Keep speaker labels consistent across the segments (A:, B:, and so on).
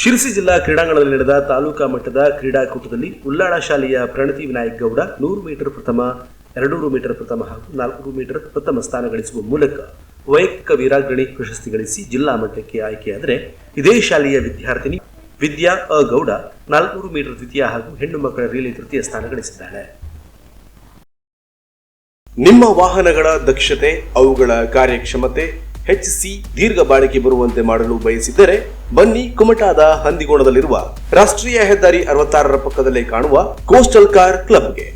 A: ಶಿರಸಿ ಜಿಲ್ಲಾ ಕ್ರೀಡಾಂಗಣದಲ್ಲಿ ನಡೆದ ತಾಲೂಕಾ ಮಟ್ಟದ ಕ್ರೀಡಾಕೂಟದಲ್ಲಿ ಉಳ್ಳಾಳ ಶಾಲೆಯ ಪ್ರಣತಿ ವಿನಾಯಕ್ ಗೌಡ ನೂರು ಮೀಟರ್ ಪ್ರಥಮ ಎರಡೂರು ಮೀಟರ್ ಪ್ರಥಮ ಹಾಗೂ ನಾಲ್ಕುನೂರು ಮೀಟರ್ ಪ್ರಥಮ ಸ್ಥಾನ ಗಳಿಸುವ ಮೂಲಕ ವೈಯಕ್ತಿಕ ವೀರಾಗ್ರಣಿ ಪ್ರಶಸ್ತಿ ಗಳಿಸಿ ಜಿಲ್ಲಾ ಮಟ್ಟಕ್ಕೆ ಆಯ್ಕೆಯಾದರೆ ಇದೇ ಶಾಲೆಯ ವಿದ್ಯಾರ್ಥಿನಿ ವಿದ್ಯಾ ಅ ಗೌಡ ನಾಲ್ಕುನೂರು ಮೀಟರ್ ದ್ವಿತೀಯ ಹಾಗೂ ಹೆಣ್ಣು ಮಕ್ಕಳ ರೀಲಿ ತೃತೀಯ ಸ್ಥಾನ ಗಳಿಸಿದ್ದಾಳೆ. ನಿಮ್ಮ ವಾಹನಗಳ ದಕ್ಷತೆ, ಅವುಗಳ ಕಾರ್ಯಕ್ಷಮತೆ ಹೆಚ್ಚಿಸಿ ದೀರ್ಘ ಬಾಳಿಕೆ ಬರುವಂತೆ ಮಾಡಲು ಬಯಸಿದ್ದರೆ ಬನ್ನಿ ಕುಮಟಾದ ಹಂದಿಗೋಣದಲ್ಲಿರುವ ರಾಷ್ಟ್ರೀಯ ಹೆದ್ದಾರಿ ಅರವತ್ತಾರರ ಪಕ್ಕದಲ್ಲೇ ಕಾಣುವ ಕೋಸ್ಟಲ್ ಕಾರ್ ಕ್ಲಬ್ಗೆ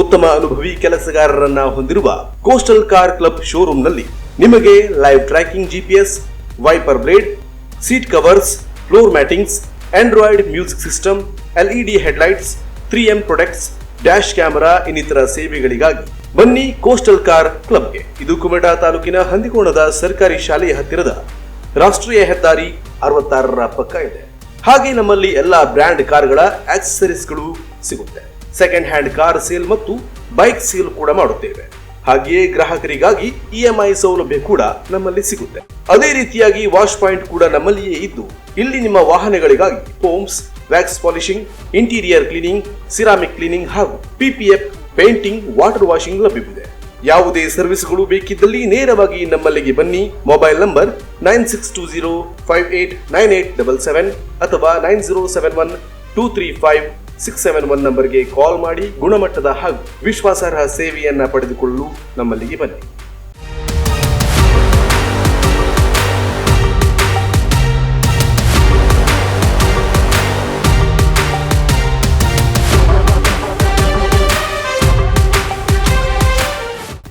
A: ಉತ್ತಮ ಅನುಭವಿ ಕೆಲಸಗಾರರನ್ನ ಹೊಂದಿರುವ ಕೋಸ್ಟಲ್ ಕಾರ್ ಕ್ಲಬ್ ಶೋರೂಮ್ನಲ್ಲಿ ನಿಮಗೆ live tracking GPS wiper blade, seat covers, floor mattings, Android music system, LED headlights three M products, dash camera ಇನ್ನಿತರ ಸೇವೆಗಳಿಗಾಗಿ ಬನ್ನಿ ಕೋಸ್ಟಲ್ ಕಾರ್ ಕ್ಲಬ್ಗೆ. ಇದು ಕುಮಟಾ ತಾಲೂಕಿನ ಹಂದಿಕೋಣದ ಸರ್ಕಾರಿ ಶಾಲೆಯ ಹತ್ತಿರದ ರಾಷ್ಟ್ರೀಯ ಹೆದ್ದಾರಿ ಅರವತ್ತಾರರ ಪಕ್ಕ ಇದೆ. ಹಾಗೆ ನಮ್ಮಲ್ಲಿ ಎಲ್ಲಾ ಬ್ರ್ಯಾಂಡ್ ಕಾರ್ಗಳ ಆಕ್ಸೆಸರೀಸ್ಗಳು ಸಿಗುತ್ತೆ. ಸೆಕೆಂಡ್ ಹ್ಯಾಂಡ್ ಕಾರ್ ಸೇಲ್ ಮತ್ತು ಬೈಕ್ ಸೇಲ್ ಕೂಡ ಮಾಡುತ್ತೇವೆ. ಹಾಗೆಯೇ ಗ್ರಾಹಕರಿಗಾಗಿ ಇಎಂಐ ಸೌಲಭ್ಯ ಕೂಡ ನಮ್ಮಲ್ಲಿ ಸಿಗುತ್ತೆ. ಅದೇ ರೀತಿಯಾಗಿ ವಾಶ್ ಪಾಯಿಂಟ್ ಕೂಡ ನಮ್ಮಲ್ಲಿಯೇ ಇದ್ದು, ಇಲ್ಲಿ ನಿಮ್ಮ ವಾಹನಗಳಿಗಾಗಿ foams wax polishing interior cleaning ceramic cleaning ಹಾಗೂ ಪಿಪಿಎಫ್ ಪೇಂಟಿಂಗ್ ವಾಟರ್ ವಾಷಿಂಗ್ ಲಭ್ಯವಿದೆ. ಯಾವುದೇ ಸರ್ವಿಸ್ಗಳು ಬೇಕಿದ್ದಲ್ಲಿ ನೇರವಾಗಿ ನಮ್ಮಲ್ಲಿಗೆ ಬನ್ನಿ. Mobile number nine six two zero five eight nine eight double seven ಅಥವಾ nine zero seven one two three five six seven one ನಂಬರ್ಗೆ ಕಾಲ್ ಮಾಡಿ ಗುಣಮಟ್ಟದ ಹಾಗೂ ವಿಶ್ವಾಸಾರ್ಹ ಸೇವೆಯನ್ನು ಪಡೆದುಕೊಳ್ಳಲು ನಮ್ಮಲ್ಲಿಗೆ ಬನ್ನಿ.